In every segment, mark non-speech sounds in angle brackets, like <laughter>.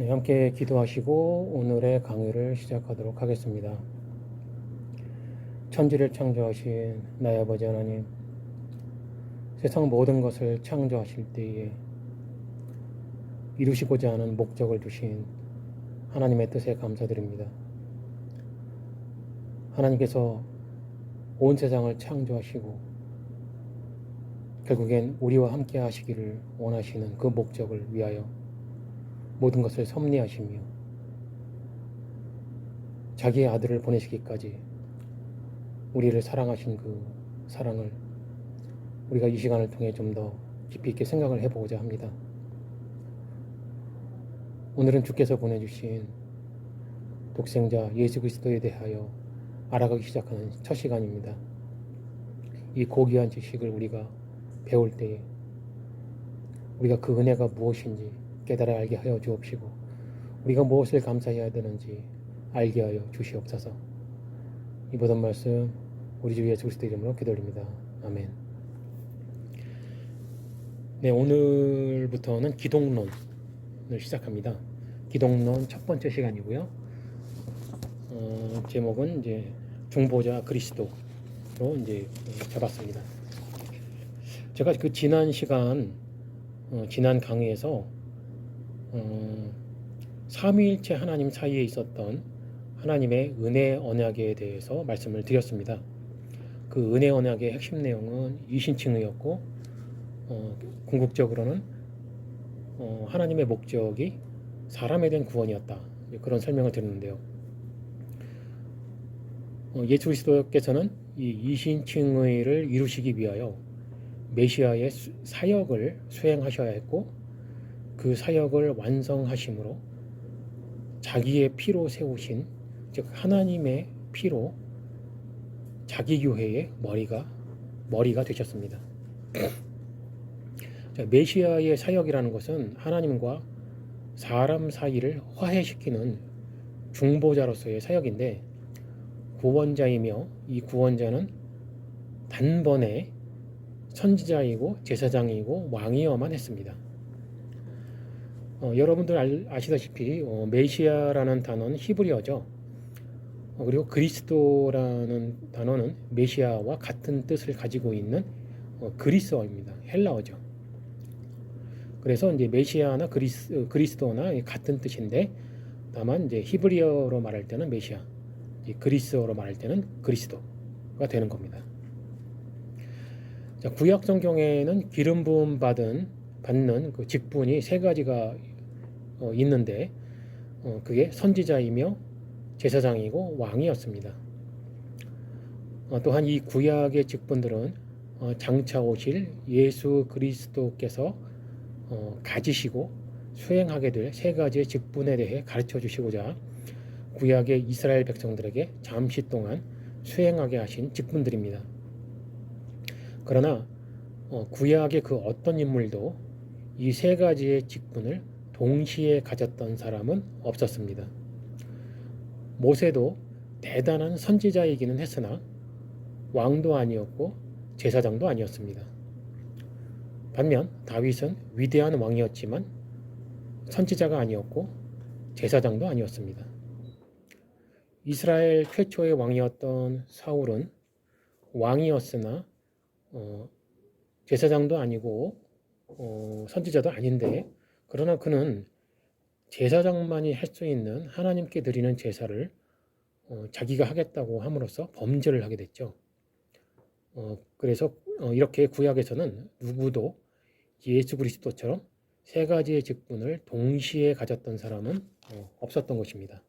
네, 함께 기도하시고 오늘의 강의를 시작하도록 하겠습니다. 천지를 창조하신 나의 아버지 하나님, 세상 모든 것을 창조하실 때에 이루시고자 하는 목적을 두신 하나님의 뜻에 감사드립니다. 하나님께서 온 세상을 창조하시고 결국엔 우리와 함께 하시기를 원하시는 그 목적을 위하여 모든 것을 섭리하시며 자기의 아들을 보내시기까지 우리를 사랑하신 그 사랑을 우리가 이 시간을 통해 좀 더 깊이 있게 생각을 해보고자 합니다. 오늘은 주께서 보내주신 독생자 예수 그리스도에 대하여 알아가기 시작하는 첫 시간입니다. 이 고귀한 지식을 우리가 배울 때에 우리가 그 은혜가 무엇인지 깨달아 알게 하여 주옵시고 우리가 무엇을 감사해야 되는지 알게 하여 주시옵소서. 이 모든 말씀 우리 주 예수 그리스도 이름으로 기도드립니다. 아멘. 네, 오늘부터는 기독론을 시작합니다. 기독론 첫 번째 시간이고요. 어, 제목은 이제 중보자 그리스도로 이제 잡았습니다. 제가 그 지난 시간 어, 지난 강의에서 어, 삼위일체 하나님 사이에 있었던 하나님의 은혜 언약에 대해서 말씀을 드렸습니다. 그 은혜 언약의 핵심 내용은 이신칭의였고 어, 궁극적으로는 어, 하나님의 목적이 사람에 대한 구원이었다. 그런 설명을 드렸는데요. 어, 예수 그리스도께서는 이 이신칭의를 이루시기 위하여 메시아의 수, 사역을 수행하셔야 했고 그 사역을 완성하심으로 자기의 피로 세우신 즉 하나님의 피로 자기 교회의 머리가 머리가 되셨습니다. <clears throat> 자, 메시아의 사역이라는 것은 하나님과 사람 사이를 화해시키는 중보자로서의 사역인데 구원자이며 이 구원자는 단번에 선지자이고 제사장이고 왕이어만 했습니다. 어, 여러분들 알, 아시다시피 어, 메시아라는 단어는 히브리어죠. 어, 그리고 그리스도라는 단어는 메시아와 같은 뜻을 가지고 있는 어, 그리스어입니다. 헬라어죠. 그래서 이제 메시아나 그리스, 그리스도나 같은 뜻인데 다만 이제 히브리어로 말할 때는 메시아, 그리스어로 말할 때는 그리스도가 되는 겁니다. 자, 구약 성경에는 기름 부음 받은 받는 그 직분이 세 가지가 어, 있는데 어, 그게 선지자이며 제사장이고 왕이었습니다. 어, 또한 이 구약의 직분들은 어, 장차 오실 예수 그리스도께서 어, 가지시고 수행하게 될 세 가지의 직분에 대해 가르쳐 주시고자 구약의 이스라엘 백성들에게 잠시 동안 수행하게 하신 직분들입니다. 그러나 어, 구약의 그 어떤 인물도 이 세 가지의 직분을 동시에 가졌던 사람은 없었습니다. 모세도 대단한 선지자이기는 했으나 왕도 아니었고 제사장도 아니었습니다. 반면 다윗은 위대한 왕이었지만 선지자가 아니었고 제사장도 아니었습니다. 이스라엘 최초의 왕이었던 사울은 왕이었으나 어, 제사장도 아니고 어, 선지자도 아닌데 그러나 그는 제사장만이 할 수 있는 하나님께 드리는 제사를 어, 자기가 하겠다고 함으로써 범죄를 하게 됐죠. 어, 그래서 어, 이렇게 구약에서는 누구도 예수 그리스도처럼 세 가지의 직분을 동시에 가졌던 사람은 어, 없었던 것입니다.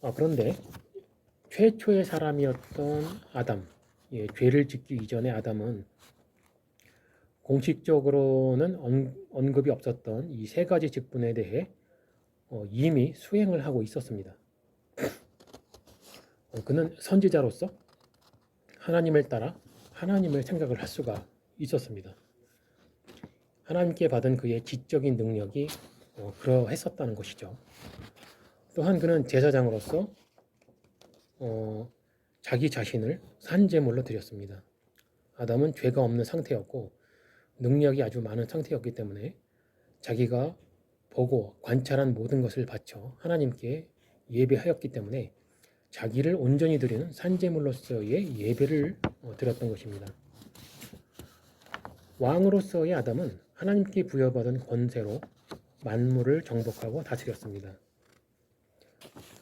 아, 그런데 최초의 사람이었던 아담, 예, 죄를 짓기 이전의 아담은 공식적으로는 언, 급이 없었던 이 세 가지 직분에 대해 어, 이미 수행을 하고 있었습니다. 어, 그는 선지자로서 하나님을 따라 하나님을 생각을 할 수가 있었습니다. 하나님께 받은 그의 지적인 능력이 어, 그러했었다는 것이죠. 또한 그는 제사장으로서 어, 자기 자신을 산제물로 드렸습니다. 아담은 죄가 없는 상태였고 능력이 아주 많은 상태였기 때문에 자기가 보고 관찰한 모든 것을 바쳐 하나님께 예배하였기 때문에 자기를 온전히 드리는 산제물로서의 예배를 어, 드렸던 것입니다. 왕으로서의 아담은 하나님께 부여받은 권세로 만물을 정복하고 다스렸습니다.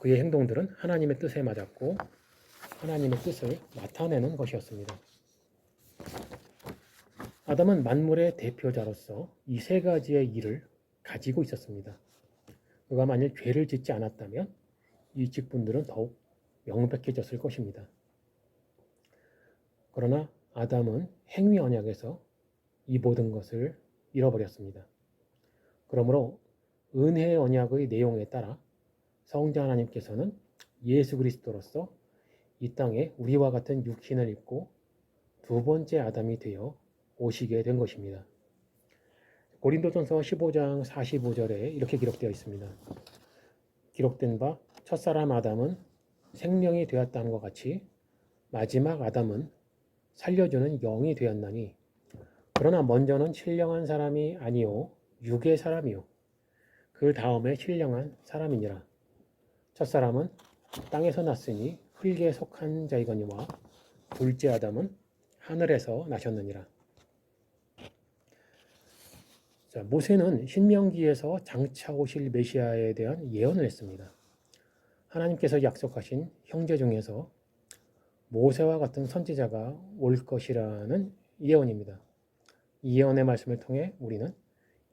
그의 행동들은 하나님의 뜻에 맞았고 하나님의 뜻을 나타내는 것이었습니다. 아담은 만물의 대표자로서 이 세 가지의 일을 가지고 있었습니다. 그가 만일 죄를 짓지 않았다면 이 직분들은 더욱 명백해졌을 것입니다. 그러나 아담은 행위 언약에서 이 모든 것을 잃어버렸습니다. 그러므로 은혜의 언약의 내용에 따라 성자 하나님께서는 예수 그리스도로서 이 땅에 우리와 같은 육신을 입고 두 번째 아담이 되어 오시게 된 것입니다. 고린도전서 15장 45절에 이렇게 기록되어 있습니다. 기록된 바 첫사람 아담은 생명이 되었다는 것 같이 마지막 아담은 살려주는 영이 되었나니 그러나 먼저는 신령한 사람이 아니요 육의 사람이요 그 다음에 신령한 사람이니라 첫사람은 땅에서 났으니 흙에 속한 자이거니와 둘째 아담은 하늘에서 나셨느니라 자, 모세는 신명기에서 장차 오실 메시아에 대한 예언을 했습니다. 하나님께서 약속하신 형제 중에서 모세와 같은 선지자가 올 것이라는 예언입니다. 이 예언의 말씀을 통해 우리는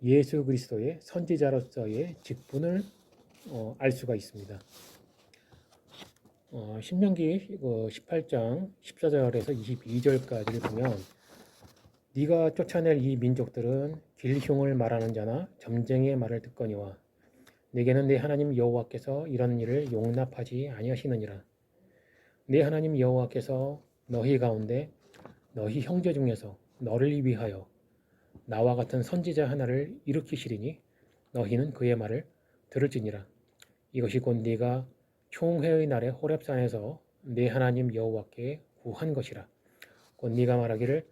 예수 그리스도의 선지자로서의 직분을 어, 알 수가 있습니다. 어, 신명기 18장 14절에서 22절까지를 보면 네가 쫓아낼 이 민족들은 길흉을 말하는 자나 점쟁이의 말을 듣거니와 내게는 내 하나님 여호와께서 이런 일을 용납하지 아니하시느니라. 내 하나님 여호와께서 너희 가운데 너희 형제 중에서 너를 위하여 나와 같은 선지자 하나를 일으키시리니 너희는 그의 말을 들을지니라. 이것이 곧 네가 총회의 날에 호렙산에서 내 하나님 여호와께 구한 것이라. 곧 네가 말하기를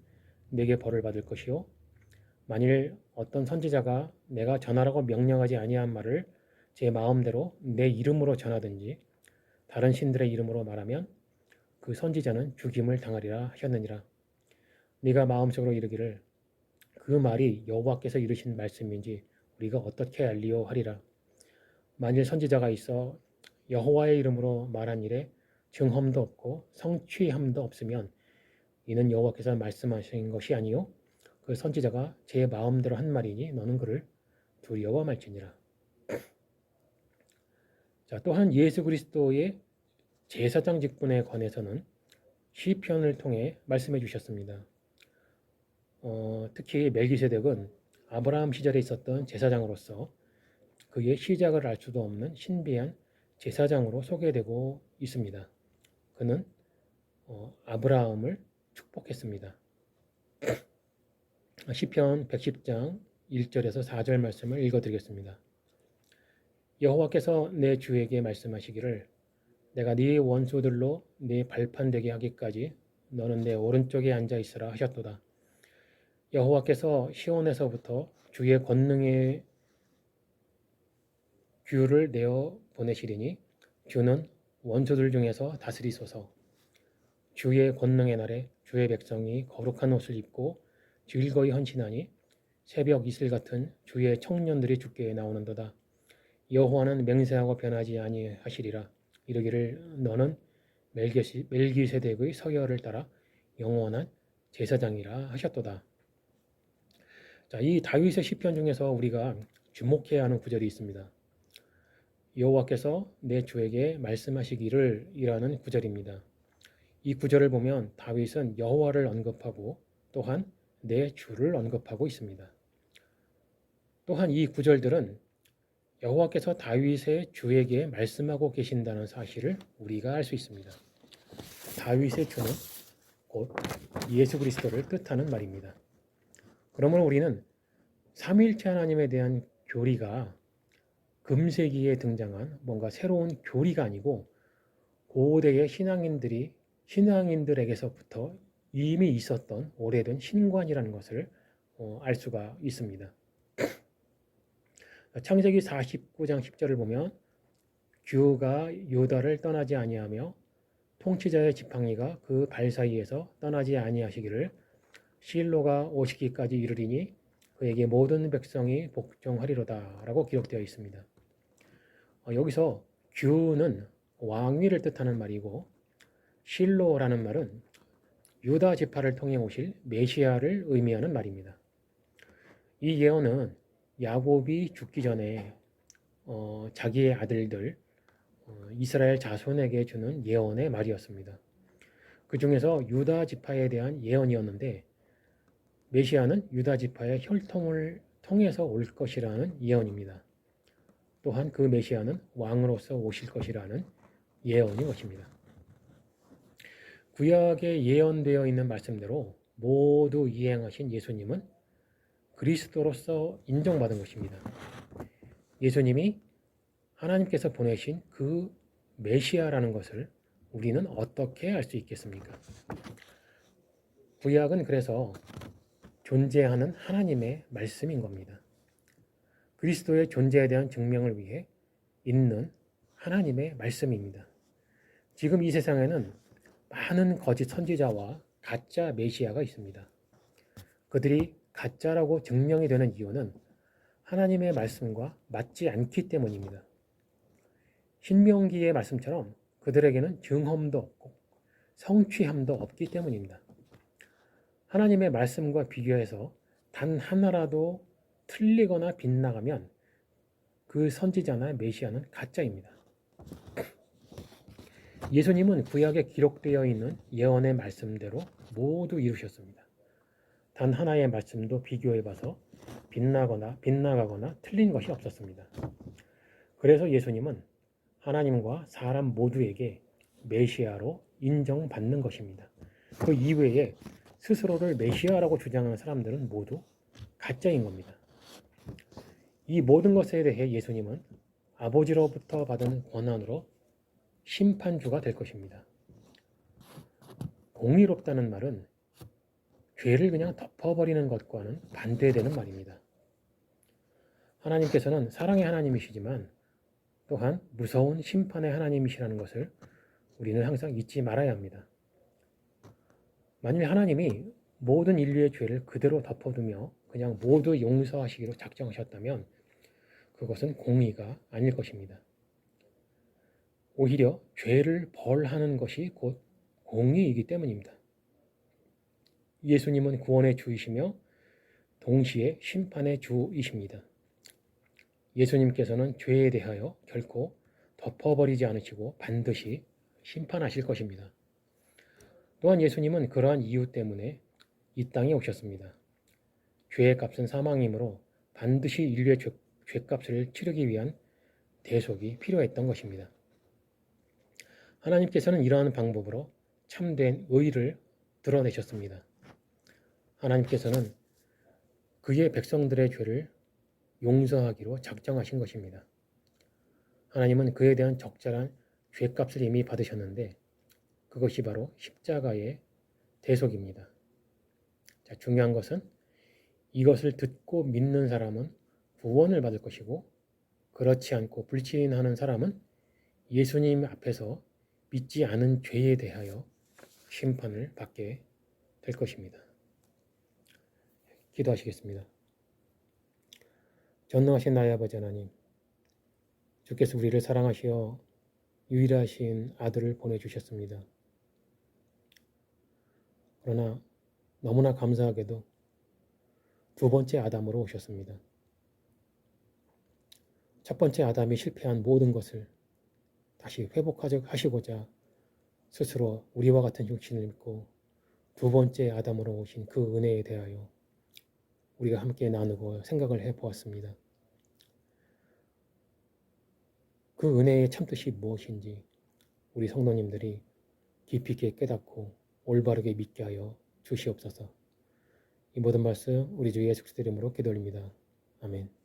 내게 벌을 받을 것이요 만일 어떤 선지자가 내가 전하라고 명령하지 아니한 말을 제 마음대로 내 이름으로 전하든지 다른 신들의 이름으로 말하면 그 선지자는 죽임을 당하리라 하셨느니라. 네가 마음속으로 이르기를 그 말이 여호와께서 이르신 말씀인지 우리가 어떻게 알리오 하리라. 만일 선지자가 있어 여호와의 이름으로 말한 일에 증험도 없고 성취함도 없으면 이는 여호와께서 말씀하신 것이 아니요 그 선지자가 제 마음대로 한 말이니 너는 그를 두려워 말지니라. <clears throat> 자, 또한 예수 그리스도의 제사장 직분에 관해서는 시편을 통해 말씀해 주셨습니다. 어, 특히 멜기세덱은 아브라함 시절에 있었던 제사장으로서 그의 시작을 알 수도 없는 신비한 제사장으로 소개되고 있습니다. 그는 어, 아브라함을 축복했습니다. <coughs> 시편 110장 1절에서 4절 말씀을 읽어드리겠습니다. 여호와께서 내 주에게 말씀하시기를 내가 네 원수들로 네 발판 되게 하기까지 너는 내 오른쪽에 앉아 있으라 하셨도다. 여호와께서 시온에서부터 주의 권능의 규를 내어 보내시리니 주는 원수들 중에서 다스리소서. 주의 권능의 날에 주의 백성이 거룩한 옷을 입고 즐거이 헌신하니 새벽 이슬 같은 주의 청년들이 주께 나오는도다. 여호와는 맹세하고 변하지 아니하시리라. 이르기를 너는 멜기시, 멜기세덱의 서열을 따라 영원한 제사장이라 하셨도다. 자, 이 다윗의 시편 중에서 우리가 주목해야 하는 구절이 있습니다. 여호와께서 내 주에게 말씀하시기를 이라는 구절입니다. 이 구절을 보면 다윗은 여호와를 언급하고 또한 내 주를 언급하고 있습니다. 또한 이 구절들은 여호와께서 다윗의 주에게 말씀하고 계신다는 사실을 우리가 알 수 있습니다. 다윗의 주는 곧 예수 그리스도를 뜻하는 말입니다. 그러므로 우리는 삼일체 하나님에 대한 교리가 금세기에 등장한 뭔가 새로운 교리가 아니고 고대의 신앙인들이 신앙인들에게서부터 이미 있었던 오래된 신관이라는 것을 어, 알 수가 있습니다. <clears throat> 창세기 49장 10절을 보면 규가 유다를 떠나지 아니하며 통치자의 지팡이가 그 발 사이에서 떠나지 아니하시기를 실로가 오시기까지 이르리니 그에게 모든 백성이 복종하리로다라고 기록되어 있습니다. 어, 여기서 규는 왕위를 뜻하는 말이고 실로라는 말은 유다 지파를 통해 오실 메시아를 의미하는 말입니다. 이 예언은 야곱이 죽기 전에 어, 자기의 아들들 어, 이스라엘 자손에게 주는 예언의 말이었습니다. 그 중에서 유다 지파에 대한 예언이었는데 메시아는 유다 지파의 혈통을 통해서 올 것이라는 예언입니다. 또한 그 메시아는 왕으로서 오실 것이라는 예언인 것입니다. 구약에 예언되어 있는 말씀대로 모두 이행하신 예수님은 그리스도로서 인정받은 것입니다. 예수님이 하나님께서 보내신 그 메시아라는 것을 우리는 어떻게 알 수 있겠습니까? 구약은 그래서 존재하는 하나님의 말씀인 겁니다. 그리스도의 존재에 대한 증명을 위해 있는 하나님의 말씀입니다. 지금 이 세상에는 많은 거짓 선지자와 가짜 메시아가 있습니다. 그들이 가짜라고 증명이 되는 이유는 하나님의 말씀과 맞지 않기 때문입니다. 신명기의 말씀처럼 그들에게는 증험도 없고 성취함도 없기 때문입니다. 하나님의 말씀과 비교해서 단 하나라도 틀리거나 빗나가면 그 선지자나 메시아는 가짜입니다. 예수님은 구약에 기록되어 있는 예언의 말씀대로 모두 이루셨습니다. 단 하나의 말씀도 비교해 봐서 빗나거나 빗나가거나 틀린 것이 없었습니다. 그래서 예수님은 하나님과 사람 모두에게 메시아로 인정받는 것입니다. 그 이외에 스스로를 메시아라고 주장하는 사람들은 모두 가짜인 겁니다. 이 모든 것에 대해 예수님은 아버지로부터 받은 권한으로 심판주가 될 것입니다. 공의롭다는 말은 죄를 그냥 덮어버리는 것과는 반대되는 말입니다. 하나님께서는 사랑의 하나님이시지만 또한 무서운 심판의 하나님이시라는 것을 우리는 항상 잊지 말아야 합니다. 만일 하나님이 모든 인류의 죄를 그대로 덮어두며 그냥 모두 용서하시기로 작정하셨다면 그것은 공의가 아닐 것입니다. 오히려 죄를 벌하는 것이 곧 공의이기 때문입니다. 예수님은 구원의 주이시며 동시에 심판의 주이십니다. 예수님께서는 죄에 대하여 결코 덮어버리지 않으시고 반드시 심판하실 것입니다. 또한 예수님은 그러한 이유 때문에 이 땅에 오셨습니다. 죄의 값은 사망이므로 반드시 인류의 죄, 죄값을 치르기 위한 대속이 필요했던 것입니다. 하나님께서는 이러한 방법으로 참된 의를 드러내셨습니다. 하나님께서는 그의 백성들의 죄를 용서하기로 작정하신 것입니다. 하나님은 그에 대한 적절한 죄값을 이미 받으셨는데 그것이 바로 십자가의 대속입니다. 자, 중요한 것은 이것을 듣고 믿는 사람은 구원을 받을 것이고 그렇지 않고 불신하는 사람은 예수님 앞에서 믿지 않은 죄에 대하여 심판을 받게 될 것입니다. 기도하시겠습니다. 전능하신 나의 아버지 하나님, 주께서 우리를 사랑하시어 유일하신 아들을 보내주셨습니다. 그러나 너무나 감사하게도 두 번째 아담으로 오셨습니다. 첫 번째 아담이 실패한 모든 것을 다시 회복하시고자 스스로 우리와 같은 육신을 입고 두 번째 아담으로 오신 그 은혜에 대하여 우리가 함께 나누고 생각을 해 보았습니다. 그 은혜의 참뜻이 무엇인지 우리 성도님들이 깊이 있게 깨닫고 올바르게 믿게 하여 주시옵소서. 이 모든 말씀 우리 주 예수 그리스도 이름으로 기도드립니다. 아멘.